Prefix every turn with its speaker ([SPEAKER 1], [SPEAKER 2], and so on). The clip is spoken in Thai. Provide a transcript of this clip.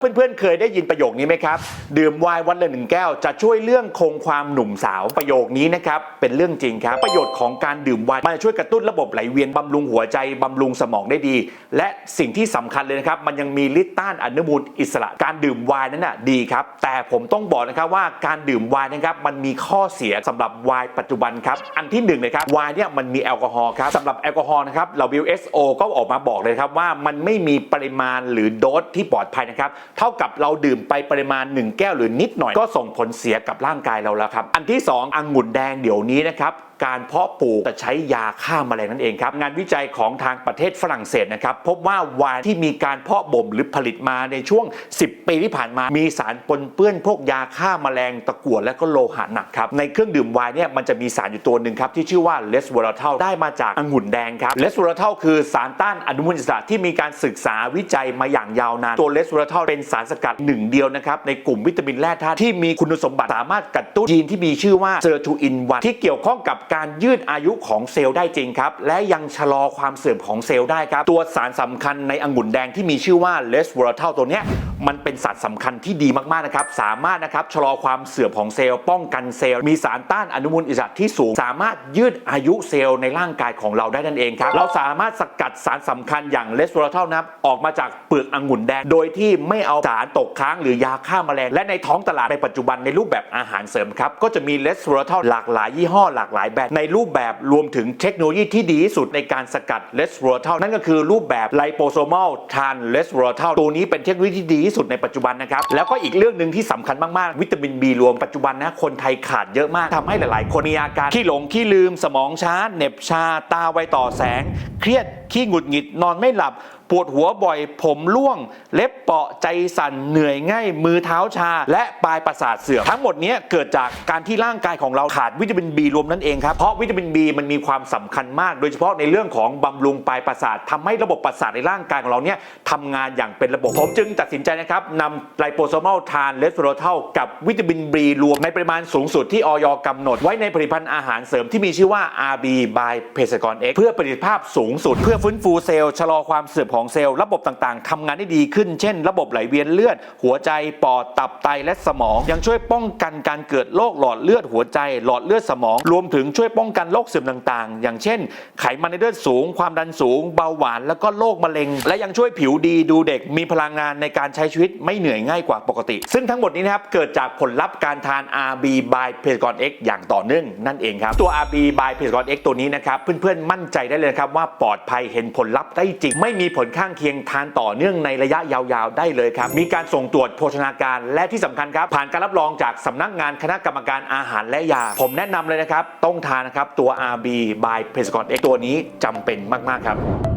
[SPEAKER 1] เพื่อนๆ เคยได้ยินประโยคนี้ไหมครับ ดื่มไวน์วันละหนึ่งแก้ว จะช่วยเรื่องคงความหนุ่มสาวประโยคนี้นะครับ เป็นเรื่องจริงครับ ประโยชน์ของการดื่มไวน์มันจะช่วยกระตุ้นระบบไหลเวียน บำรุงหัวใจ บำรุงสมองได้ดี และสิ่งที่สำคัญเลยนะครับ มันยังมีฤทธิ์ต้านอนุมูลอิสระ การดื่มไวน์นั้นน่ะดีครับ แต่ผมต้องบอกนะครับว่าการดื่มไวน์นะครับมันมีข้อเสียสำหรับไวน์ปัจจุบันครับอันที่หนึ่งนะครับไวน์เนี่ยมันมีแอลกอฮอล์ครับสำหรับแอลกอฮอล์นะครับเรา WHO ก็ออกมาบอกเลยครับว่ามันไม่มีปริมาณหรือโดสที่ปลอดภัยนะครับ เท่ากับเราดื่มไปปริมาณ 1 แก้วหรือนิดหน่อยก็ส่งผลเสียกับร่างกายเราแล้วครับ อันที่ 2 องุ่นแดงเดี๋ยวนี้นะครับ การเพาะปลูกจะใช้ยาฆ่าแมลงนั่นเองครับ งานวิจัยของทางประเทศฝรั่งเศสนะครับ พบว่าวน์ที่มีการเพาะบ่มหรือผลิตมาในช่วง 10 ปีที่ผ่านมา มีสารปนเปื้อนพวกยาฆ่าแมลงตะกั่วและก็โลหะหนักครับ ในเครื่องดื่มวน์เนี่ยมันจะมีสารอยู่ตัวหนึ่งครับที่ชื่อว่าเลสวอร์เทลได้มาจากองุ่นแดงครับเลสวอร์เทลคือสารต้านอนุมูลอิสระที่มีการศึกษาวิจัยมาอย่างยาวนานตัวเลสวอร์เทลเป็นสารสกัดหนึ่งเดียวนะครับในกลุ่มวิตามินแร่ธาตุที่มีคุณสมบัติสามารถกระตุ้นยีนที่มีชื่อว่าเซอร์ทูอินวันที่เกี่ยวข้องกับการยืดอายุของเซลล์ได้จริงครับ และยังชะลอความเสื่อมของเซลล์ได้ครับ ตัวสารสำคัญในองุ่นแดงที่มีชื่อว่าเลสวอร์เทลตัวเนี้ย มันเป็นสารสำคัญที่ดีมากๆนะครับ สามารถนะครับชะลอความเสื่อมของเซลล์ ป้องกันเซลล์ มีสารต้านอนุมูลอิสระที่สูง สามารถยืดอายุเซลล์ในร่างกายของเราได้นั่นเองครับ เราสามารถสกัดสารสำคัญอย่างเลสวอร์เทลนับออกมาจากเปลือกองุ่นแดง โดยที่ไม่เอาสารตกค้างหรือยาฆ่าแมลง และในท้องตลาดในปัจจุบันในรูปแบบอาหารเสริมครับ ก็จะมีเลสวอร์เทลหลากหลายยี่ห้อหลากหลายแบบในรูปแบบรวมถึงเทคโนโลยีที่ดีที่สุดในการสกัดเลสวอร์เทลนั่นก็คือรูปแบบไลโปโซมอลทานเลสวอร์เทลตัวนี้เป็นเทคโนโลยีที่ดีที่สุดในปัจจุบันนะครับ แล้วก็อีกเรื่องหนึ่งที่สำคัญมากๆ วิตามิน B รวมปัจจุบันนะคนไทยขาดเยอะมากทำให้หลาย ๆ คนมีอาการขี้หลงขี้ลืม สมองช้าเหน็บชา ตาไวต่อแสง เครียดขี้หงุดหงิดนอนไม่หลับ ปวดหัวบ่อย ผมร่วง เล็บเปาะใจสั่นเหนื่อยง่าย มือเท้าชา และปลายประสาทเสื่อมทั้งหมดนี้เกิดจากการที่ร่างกายของเราขาดวิตามิน B รวมนั่นเองครับเพราะวิตามิน B มันมีความสำคัญมาก โดยเฉพาะในเรื่องของบำรุงปลายประสาททำให้ระบบประสาทในร่างกายของเราเนี่ยทำงานอย่างเป็นระบบผมจึงตัดสินใจนะครับนำไลโปโซมอลทานเลสโรเทลกับวิตามิน B รวมในปริมาณสูงสุดที่ออยกำหนด ไว้ในผลิตภัณฑ์อาหารเสริมที่มีชื่อว่า RB by p e s c o n X เพื่อประสิทธิภาพสูงสุด เพื่อฟื้นฟูเซลล์ชะลอความเสื่อมของของเซลล์ระบบต่างๆทำงานได้ดีขึ้น เช่น ระบบไหลเวียนเลือด หัวใจปอดตับไตและสมอง ยังช่วยป้องกันการเกิดโรคหลอดเลือดหัวใจ หลอดเลือดสมอง รวมถึงช่วยป้องกันโรคเสื่อมต่างๆ อย่างเช่น ไขมันในเลือดสูง ความดันสูง เบาหวานแล้วก็โรคมะเร็ง และยังช่วยผิวดีดูเด็กมีพลังงานในการใช้ชีวิตไม่เหนื่อยง่ายกว่าปกติ ซึ่งทั้งหมดนี้นะครับเกิดจากผลลัพธ์การทาน RB by p e s c o n X อย่างต่อเนื่องนั่นเองครับตัว RB by p e s c o n X ตัวนี้นะครับเพื่อนๆมั่นใจได้เลยครับว่าปลอดภัยเห็นผลลัพธ์ได้จริงไม่มีผลข้างเคียงทานต่อเนื่องในระยะยาวๆ ได้เลยครับ มีการส่งตรวจโภชนาการ และที่สำคัญครับ ผ่านการรับรองจากสำนักงานคณะกรรมการอาหารและยา ผมแนะนำเลยนะครับ ต้องทานนะครับตัว RB by p e s c o t X ตัวนี้จำเป็นมากๆครับ